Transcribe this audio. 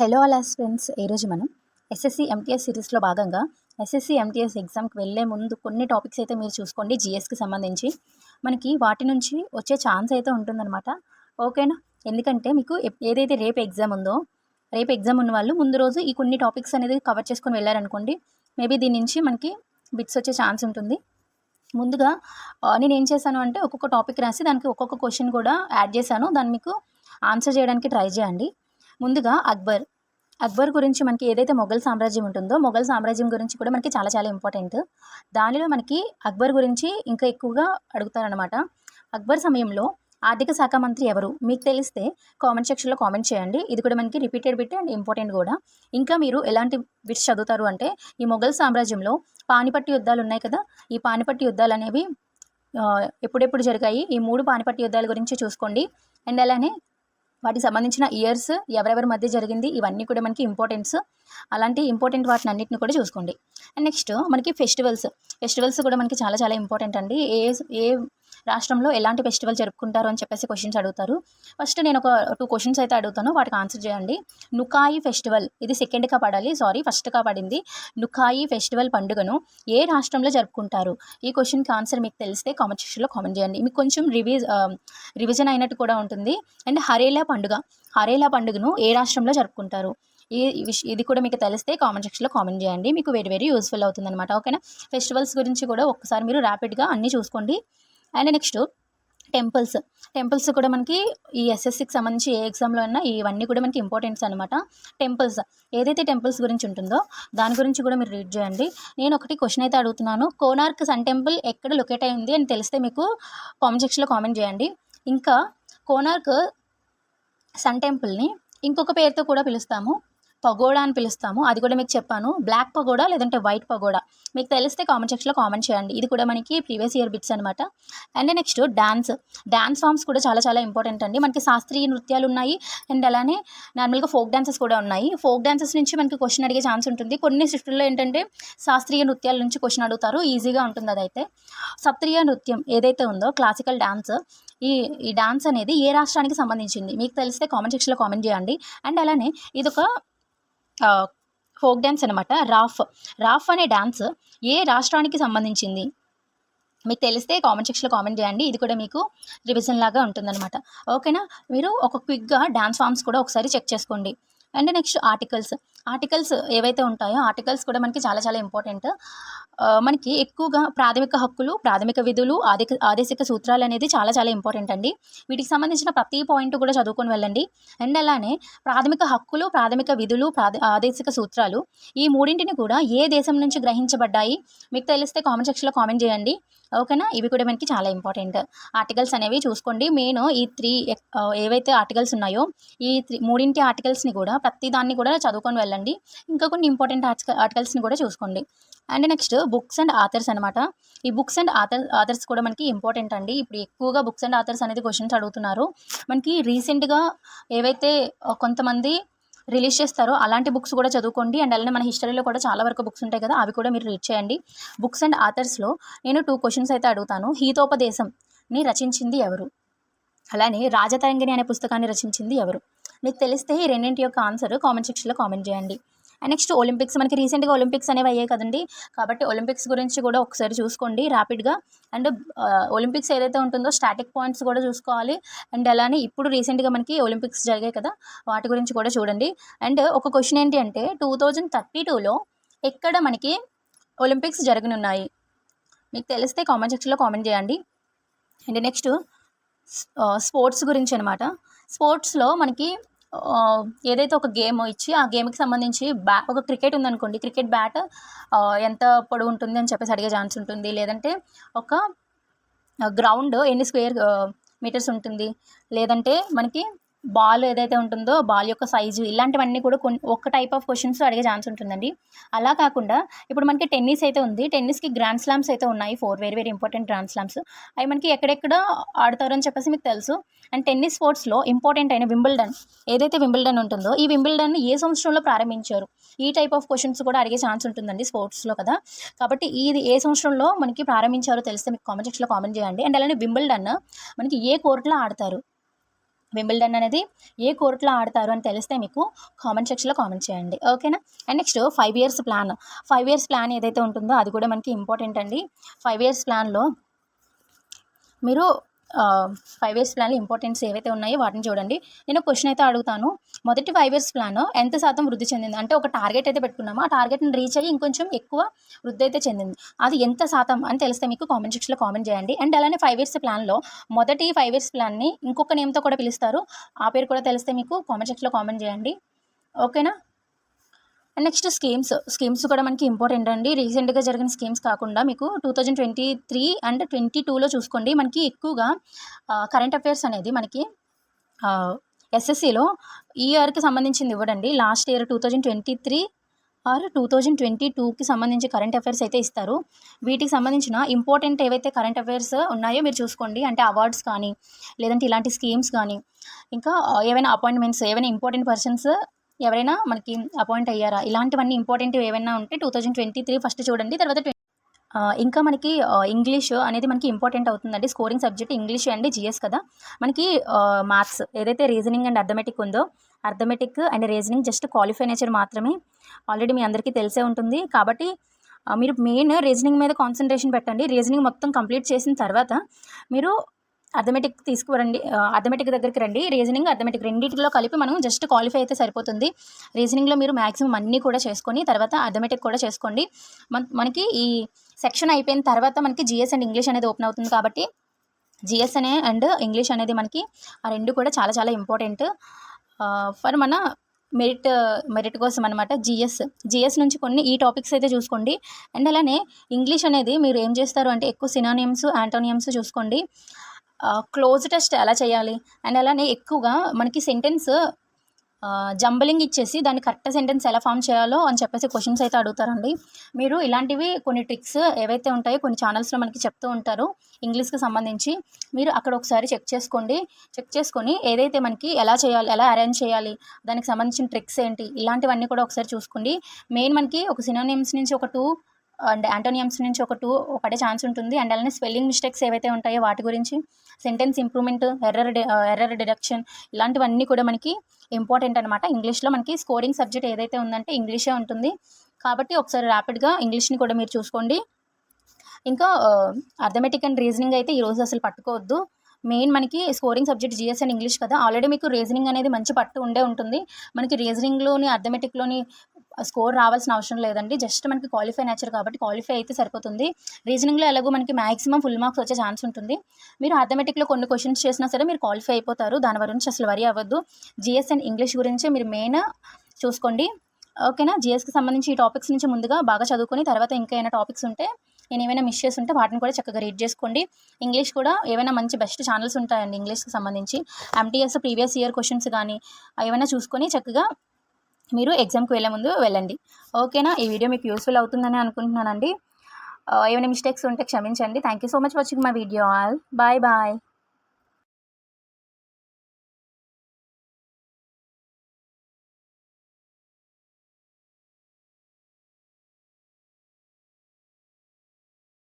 Hello అలాస్ friends ఈరోజు మనం SSC MTS సిరీస్లో భాగంగా ఎస్ఎస్సి ఎంటీఎస్ ఎగ్జామ్కి వెళ్ళే ముందు కొన్ని టాపిక్స్ అయితే మీరు చూసుకోండి జిఎస్కి సంబంధించి. మనకి వాటి నుంచి వచ్చే ఛాన్స్ అయితే ఉంటుందన్నమాట. ఓకేనా ఎందుకంటే మీకు ఏదైతే రేపు ఎగ్జామ్ ఉందో రేపు ఎగ్జామ్ ఉన్న వాళ్ళు ముందు రోజు ఈ కొన్ని టాపిక్స్ అనేది కవర్ చేసుకొని వెళ్ళారనుకోండి మేబీ దీని నుంచి మనకి బిట్స్ వచ్చే ఛాన్స్ ఉంటుంది. ముందుగా నేను ఏం చేశాను అంటే ఒక్కొక్క టాపిక్ రాసి దానికి ఒక్కొక్క క్వశ్చన్ కూడా యాడ్ చేశాను. దాన్ని మీకు ఆన్సర్ చేయడానికి ట్రై చేయండి. ముందుగా అక్బర్ అక్బర్ గురించి మనకి ఏదైతే మొఘల్ సామ్రాజ్యం ఉంటుందో మొఘల్ సామ్రాజ్యం గురించి కూడా మనకి చాలా చాలా ఇంపార్టెంట్. దానిలో మనకి అక్బర్ గురించి ఇంకా ఎక్కువగా అడుగుతారనమాట అక్బర్ సమయంలో ఆర్థిక శాఖ మంత్రి ఎవరు? మీకు తెలిస్తే కామెంట్ సెక్షన్లో కామెంట్ చేయండి. ఇది కూడా మనకి రిపీటెడ్ బిట్ అండ్ ఇంపార్టెంట్ కూడా. ఇంకా మీరు ఎలాంటి బిట్స్ చదువుతారు అంటే ఈ మొఘల్ సామ్రాజ్యంలో పానిపట్టు యుద్ధాలు ఉన్నాయి కదా? ఈ పానిపట్టు యుద్ధాలు అనేవి ఎప్పుడెప్పుడు జరిగాయి? ఈ మూడు పానిపట్టు యుద్ధాల గురించి చూసుకోండి. అండ్ అలానే వాటికి సంబంధించిన ఇయర్స్ ఎవరెవరి మధ్య జరిగింది ఇవన్నీ కూడా మనకి ఇంపార్టెన్స్ అలాంటి ఇంపార్టెంట్ వాటిని అన్నింటిని కూడా చూసుకోండి. అండ్ నెక్స్ట్ మనకి ఫెస్టివల్స్ ఫెస్టివల్స్ కూడా మనకి చాలా చాలా ఇంపార్టెంట్ అండి. ఏ ఏ రాష్ట్రంలో ఎలాంటి ఫెస్టివల్ జరుపుకుంటారు అని చెప్పేసి క్వశ్చన్స్ అడుగుతారు. ఫస్ట్ నేను ఒక టూ క్వశ్చన్స్ అయితే అడుగుతాను. వాటికి ఆన్సర్ చేయండి. నుకాయి ఫెస్టివల్ ఇది సెకండ్గా పడాలి. సారీ ఫస్ట్గా పడింది. నుకాయి ఫెస్టివల్ పండుగను ఏ రాష్ట్రంలో జరుపుకుంటారు? ఈ క్వశ్చన్కి ఆన్సర్ మీకు తెలిస్తే కామెంట్ సెక్షన్లో కామెంట్ చేయండి. మీకు కొంచెం రివిజ్ రివిజన్ అయినట్టు కూడా ఉంటుంది. అండ్ హరేలా పండుగ హరేలా పండుగను ఏ రాష్ట్రంలో జరుపుకుంటారు? ఈ విష ఇది కూడా మీకు తెలిస్తే కామెంట్ సెక్షన్లో కామెంట్ చేయండి. మీకు వెరీ వెరీ యూస్ఫుల్ అవుతుంది అనమాట ఓకేనా ఫెస్టివల్స్ గురించి కూడా ఒకసారి మీరు ర్యాపిడ్గా అన్నీ చూసుకోండి. And next temples. టెంపుల్స్ కూడా మనకి ఈ ఎస్ఎస్సికి సంబంధించి ఏ ఎగ్జామ్లో అయినా ఇవన్నీ కూడా మనకి ఇంపార్టెంట్స్ అనమాట టెంపుల్స్. ఏదైతే టెంపుల్స్ గురించి ఉంటుందో దాని గురించి కూడా మీరు రీడ్ చేయండి. నేను ఒకటి క్వశ్చన్ అయితే అడుగుతున్నాను. కోనార్క్ సన్ టెంపుల్ ఎక్కడ లొకేట్ అయింది అని తెలిస్తే మీకు కామెంట్ సెక్షన్లో కామెంట్ చేయండి. ఇంకా కోనార్క్ సన్ టెంపుల్ని ఇంకొక పేరుతో కూడా పిలుస్తాము. పగోడా అని పిలుస్తాము. అది కూడా మీకు చెప్పాను. బ్లాక్ పగోడా లేదంటే వైట్ పగోడా? మీకు తెలిస్తే కామెంట్ సెక్షన్లో కామెంట్ చేయండి. ఇది కూడా మనకి ప్రీవియస్ ఇయర్ బిట్స్ అనమాట and next dance dance forms కూడా చాలా చాలా ఇంపార్టెంట్ అండి. మనకి శాస్త్రీయ నృత్యాలు ఉన్నాయి. అండ్ అలానే నార్మల్గా ఫోక్ డాన్సెస్ కూడా ఉన్నాయి. ఫోక్ డాన్సెస్ నుంచి మనకి క్వశ్చన్ అడిగే ఛాన్స్ ఉంటుంది. కొన్ని షిఫ్ట్లో ఏంటంటే శాస్త్రీయ నృత్యాల నుంచి క్వశ్చన్ అడుగుతారు. ఈజీగా ఉంటుంది అదైతే. సత్రియ నృత్యం ఏదైతే ఉందో క్లాసికల్ డ్యాన్స్ ఈ ఈ డాన్స్ అనేది ఏ రాష్ట్రానికి సంబంధించింది? మీకు తెలిస్తే కామెంట్ సెక్షన్లో కామెంట్ చేయండి. అండ్ అలానే ఇదొక ఫోక్ డ్యాన్స్ అనమాట రాఫ్. రాఫ్ అనే డ్యాన్స్ ఏ రాష్ట్రానికి సంబంధించింది? మీకు తెలిస్తే కామెంట్ సెక్షన్లో కామెంట్ చేయండి. ఇది కూడా మీకు రివిజన్ లాగా ఉంటుందన్నమాట. ఓకేనా? మీరు ఒక క్విక్గా డ్యాన్స్ ఫామ్స్ కూడా ఒకసారి చెక్ చేసుకోండి. And next articles. ఆర్టికల్స్ ఏవైతే ఉంటాయో ఆర్టికల్స్ కూడా మనకి చాలా చాలా ఇంపార్టెంట్. మనకి ఎక్కువగా ప్రాథమిక హక్కులు ప్రాథమిక విధులు ఆదిక ఆదేశిక సూత్రాలు అనేది చాలా చాలా ఇంపార్టెంట్ అండి. వీటికి సంబంధించిన ప్రతి పాయింట్ కూడా చదువుకొని వెళ్ళండి. అండ్ అలానే ప్రాథమిక హక్కులు ప్రాథమిక విధులు ప్రాథ ఆదేశిక సూత్రాలు ఈ మూడింటిని కూడా ఏ దేశం నుంచి గ్రహించబడ్డాయి మీకు తెలిస్తే కామెంట్ సెక్షన్లో కామెంట్ చేయండి. ఓకేనా? ఇవి కూడా మనకి చాలా ఇంపార్టెంట్. ఆర్టికల్స్ అనేవి చూసుకోండి. మెయిన్ ఈ త్రీ ఏవైతే ఆర్టికల్స్ ఉన్నాయో ఈ త్రీ మూడింటి ఆర్టికల్స్ని కూడా ప్రతి దాన్ని కూడా చదువుకొని వెళ్ళండి ఇంకా కొన్ని ఇంపార్టెంట్ ఆర్టికల్స్ని కూడా చూసుకోండి. And next books and authors అనమాట ఈ బుక్స్ అండ్ ఆథర్ ఆథర్స్ కూడా మనకి ఇంపార్టెంట్ అండి. ఇప్పుడు ఎక్కువగా బుక్స్ అండ్ ఆథర్స్ అనేది క్వశ్చన్స్ అడుగుతున్నారు. మనకి రీసెంట్గా ఏవైతే కొంతమంది రిలీజ్ చేస్తారో అలాంటి బుక్స్ కూడా చదువుకోండి. అండ్ అలానే మన హిస్టరీలో కూడా చాలా వరకు బుక్స్ ఉంటాయి కదా అవి కూడా మీరు రీడ్ చేయండి. బుక్స్ అండ్ ఆథర్స్లో నేను టూ క్వశ్చన్స్ అయితే అడుగుతాను. హీతోపదేశంని రచించింది ఎవరు? అలానే రాజతరంగిణి అనే పుస్తకాన్ని రచించింది ఎవరు? మీకు తెలిస్తే ఈ రెండింటి యొక్క ఆన్సర్ కామెంట్ సెక్షన్లో కామెంట్ చేయండి. నెక్స్ట్ ఒలింపిక్స్ మనకి రీసెంట్గా ఒలింపిక్స్ అనేవి అయ్యాయి కదండి. కాబట్టి ఒలింపిక్స్ గురించి కూడా ఒకసారి చూసుకోండి ర్యాపిడ్గా. అండ్ ఒలింపిక్స్ ఏదైతే ఉంటుందో స్టాటిక్ పాయింట్స్ కూడా చూసుకోవాలి. అండ్ అలానే ఇప్పుడు రీసెంట్గా మనకి ఒలింపిక్స్ జరిగాయి కదా వాటి గురించి కూడా చూడండి. అండ్ ఒక క్వశ్చన్ ఏంటి అంటే టూ థౌజండ్ థర్టీ టూలో ఎక్కడ మనకి ఒలింపిక్స్ జరగనున్నాయి? మీకు తెలిస్తే కామెంట్ సెక్షన్లో కామెంట్ చేయండి. అండ్ నెక్స్ట్ స్పోర్ట్స్ గురించి అనమాట స్పోర్ట్స్లో మనకి ఏదైతే ఒక గేమ్ ఇచ్చి ఆ గేమ్కి సంబంధించి బ్యా ఒక క్రికెట్ ఉందనుకోండి క్రికెట్ బ్యాట్ ఎంత పొడవు ఉంటుంది అని చెప్పేసి అడిగే ఛాన్స్ ఉంటుంది. లేదంటే ఒక గ్రౌండ్ ఎన్ని స్క్వేర్ మీటర్స్ ఉంటుంది. లేదంటే మనకి బాల్ ఏదైతే ఉంటుందో బాల్ యొక్క సైజు ఇలాంటివన్నీ కూడా కొన్ని ఒక టైప్ ఆఫ్ క్వశ్చన్స్ అడిగే ఛాన్స్ ఉంటుందండి. అలా కాకుండా ఇప్పుడు మనకి టెన్నిస్ అయితే ఉంది. టెన్నిస్కి గ్రాండ్ స్లామ్స్ అయితే ఉన్నాయి. Four very very important grand slams అవి మనకి ఎక్కడెక్కడ ఆడతారు అని చెప్పేసి మీకు తెలుసు. అండ్ టెన్నిస్ స్పోర్ట్స్లో ఇంపార్టెంట్ అయిన వింబుల్డన్ ఏదైతే వింబుల్డన్ ఉంటుందో ఈ వింబుల్డన్ ఏ సంవత్సరంలో ప్రారంభించారు? ఈ టైప్ ఆఫ్ క్వశ్చన్స్ కూడా అడిగే ఛాన్స్ ఉంటుందండి స్పోర్ట్స్లో కదా. కాబట్టి ఇది ఏ సంవత్సరంలో మనకి ప్రారంభించారో తెలిస్తే మీకు కామెంట్ సెక్షన్లో కామెంట్ చేయండి. అండ్ అలానే వింబుల్డన్ మనకి ఏ కోర్టులో ఆడతారు? వింబిల్డన్ అనేది ఏ కోర్టులో ఆడతారు అని తెలిస్తే మీకు కామెంట్ సెక్షన్లో కామెంట్ చేయండి. ఓకేనా? And next five years plan. Five years plan ఏదైతే ఉంటుందో అది కూడా మనకి ఇంపార్టెంట్ అండి. ఫైవ్ ఇయర్స్ ప్లాన్లో మీరు ఫైవ్ ఇయర్స్ ప్లాన్లో ఇంపార్టెన్స్ ఏవైతే ఉన్నాయో వాటిని చూడండి. నేను క్వశ్చన్ అయితే అడుగుతాను. మొదటి ఫైవ్ ఇయర్స్ ప్లాన్ ఎంత శాతం వృద్ధి చెందింది? అంటే ఒక టార్గెట్ అయితే పెట్టుకున్నాము? ఆ టార్గెట్ని రీచ్ అయ్యి ఇంకొంచెం ఎక్కువ వృద్ధి అయితే చెందింది. అది ఎంత శాతం అని తెలిస్తే మీకు కామెంట్ సెక్షన్లో కామెంట్ చేయండి. అండ్ అలానే ఫైవ్ ఇయర్స్ ప్లాన్లో మొదటి ఫైవ్ ఇయర్స్ ప్లాన్ని ఇంకొక నేమ్తో కూడా పిలుస్తారు. ఆ పేరు కూడా తెలిస్తే మీకు కామెంట్ సెక్షన్లో కామెంట్ చేయండి. ఓకేనా అండ్ నెక్స్ట్ స్కీమ్స్ స్కీమ్స్ కూడా మనకి ఇంపార్టెంట్ అండి. రీసెంట్గా జరిగిన స్కీమ్స్ కాకుండా మీకు two thousand twenty three and twenty టూలో చూసుకోండి. మనకి ఎక్కువగా కరెంట్ అఫైర్స్ అనేది మనకి ఎస్ఎస్సిలో ఈ ఇయర్కి సంబంధించింది ఇవ్వడండి. Last year two thousand twenty three or two thousand twenty టూకి సంబంధించి కరెంట్ అఫైర్స్ అయితే ఇస్తారు. వీటికి సంబంధించిన ఇంపార్టెంట్ ఏవైతే కరెంట్ అఫైర్స్ ఉన్నాయో మీరు చూసుకోండి. అంటే అవార్డ్స్ కానీ లేదంటే ఇలాంటి స్కీమ్స్ కానీ ఇంకా ఏవైనా అపాయింట్మెంట్స్ ఏవైనా ఇంపార్టెంట్ పర్సన్స్ ఎవరైనా మనకి అపాయింట్ అయ్యారా? ఇలాంటివన్నీ ఇంపార్టెంట్ ఏమైనా ఉంటే two thousand twenty three first చూడండి తర్వాత ఇంకా మనకి ఇంగ్లీష్ అనేది మనకి ఇంపార్టెంట్ అవుతుందండి. Scoring subject English and GS కదా. మనకి మ్యాథ్స్ ఏదైతే రీజనింగ్ అండ్ అర్థమెటిక్ ఉందో arithmetic and reasoning just qualify nature మాత్రమే ఆల్రెడీ మీ అందరికీ తెలిసే ఉంటుంది. కాబట్టి మీరు మెయిన్ రీజనింగ్ మీద కాన్సన్ట్రేషన్ పెట్టండి. రీజనింగ్ మొత్తం కంప్లీట్ చేసిన తర్వాత మీరు అథమెటిక్ తీసుకురండి అథమెటిక్ దగ్గరికి రండి. రీజనింగ్ అథమెటిక్ రెండింటిలో కలిపి మనం జస్ట్ క్వాలిఫై అయితే సరిపోతుంది. రీజనింగ్లో మీరు మ్యాక్సిమం అన్నీ కూడా చేసుకొని తర్వాత అథమెటిక్ కూడా చేసుకోండి. మనకి ఈ సెక్షన్ అయిపోయిన తర్వాత మనకి జిఎస్ అండ్ ఇంగ్లీష్ అనేది ఓపెన్ అవుతుంది కాబట్టి జిఎస్ అనే అండ్ ఇంగ్లీష్ అనేది మనకి ఆ రెండు కూడా చాలా చాలా ఇంపార్టెంట్. ఫర్ మన మెరిట్ మెరిట్ కోసం అనమాట జిఎస్. జిఎస్ నుంచి కొన్ని ఈ టాపిక్స్ అయితే చూసుకోండి. అండ్ అలానే ఇంగ్లీష్ అనేది మీరు ఏం చేస్తారు అంటే ఎక్కువ సినానియమ్స్ యాంటోనియమ్స్ చూసుకోండి. క్లోజ్ టెస్ట్ ఎలా చేయాలి? అండ్ అలానే ఎక్కువగా మనకి సెంటెన్స్ జంబలింగ్ ఇచ్చేసి దాన్ని కరెక్ట్ సెంటెన్స్ ఎలా ఫామ్ చేయాలో అని చెప్పేసి క్వశ్చన్స్ అయితే అడుగుతారండి. మీరు ఇలాంటివి కొన్ని ట్రిక్స్ ఏవైతే ఉంటాయో కొన్ని ఛానల్స్లో మనకి చెప్తూ ఉంటారు ఇంగ్లీష్కి సంబంధించి మీరు అక్కడ ఒకసారి చెక్ చేసుకోండి. చెక్ చేసుకొని ఏదైతే మనకి ఎలా చేయాలి ఎలా అరేంజ్ చేయాలి దానికి సంబంధించిన ట్రిక్స్ ఏంటి ఇలాంటివన్నీ కూడా ఒకసారి చూసుకోండి. మెయిన్ మనకి ఒక సినోనిమ్స్ నుంచి ఒక టూ అండ్ యాంటోనియమ్స్ నుంచి ఒక టూ పడే ఛాన్స్ ఉంటుంది. అండ్ అలానే స్పెల్లింగ్ మిస్టేక్స్ ఏవైతే ఉంటాయో వాటి గురించి sentence improvement error error deduction ఇలాంటివన్నీ కూడా మనకి ఇంపార్టెంట్ అనమాట ఇంగ్లీష్లో మనకి స్కోరింగ్ సబ్జెక్ట్ ఏదైతే ఉందంటే ఇంగ్లీషే ఉంటుంది. కాబట్టి ఒకసారి ర్యాపిడ్గా ఇంగ్లీష్ని కూడా మీరు చూసుకోండి. ఇంకా అథమెటిక్ అండ్ రీజనింగ్ అయితే ఈరోజు అసలు పట్టుకోవద్దు. మెయిన్ మనకి scoring subject GS and English కదా. ఆల్రెడీ మీకు రీజనింగ్ అనేది మంచి పట్టు ఉండే ఉంటుంది. మనకి రీజనింగ్లోని అర్థమెటిక్లోని స్కోర్ రావాల్సిన అవసరం లేదండి. జస్ట్ మనకి క్వాలిఫై నేచర్ కాబట్టి క్వాలిఫై అయితే సరిపోతుంది. రీజనింగ్లో ఎలాగో మనకి మాక్సిమం ఫుల్ మార్క్స్ వచ్చే ఛాన్స్ ఉంటుంది. మీరు అథమెటిక్లో కొన్ని క్వశ్చన్స్ చేసినా సరే మీరు క్వాలిఫై అయిపోతారు. దాని గురించి అసలు వరి అవ్వద్దు. జిఎస్ అండ్ ఇంగ్లీష్ గురించి మీరు మెయిన్ చూసుకోండి. ఓకేనా జిఎస్కి సంబంధించి ఈ టాపిక్స్ నుంచి ముందుగా బాగా చదువుకొని తర్వాత ఇంకా ఏమైనా టాపిక్స్ ఉంటే నేను ఏమైనా మిస్సెస్ ఉంటే వాటిని కూడా చక్కగా రీడ్ చేసుకోండి. ఇంగ్లీష్ కూడా ఏమైనా మంచి బెస్ట్ ఛానల్స్ ఉంటాయండి ఇంగ్లీష్కి సంబంధించి. ఎంటీఎస్ ప్రీవియస్ ఇయర్ క్వశ్చన్స్ కానీ ఏమైనా చూసుకొని చక్కగా మీరు ఎగ్జామ్కి వెళ్ళే ముందు వెళ్ళండి. ఓకేనా ఈ వీడియో మీకు యూస్ఫుల్ అవుతుందని అనుకుంటున్నానండి. ఏమైనా మిస్టేక్స్ ఉంటే క్షమించండి. Thank you so much watching my video all bye bye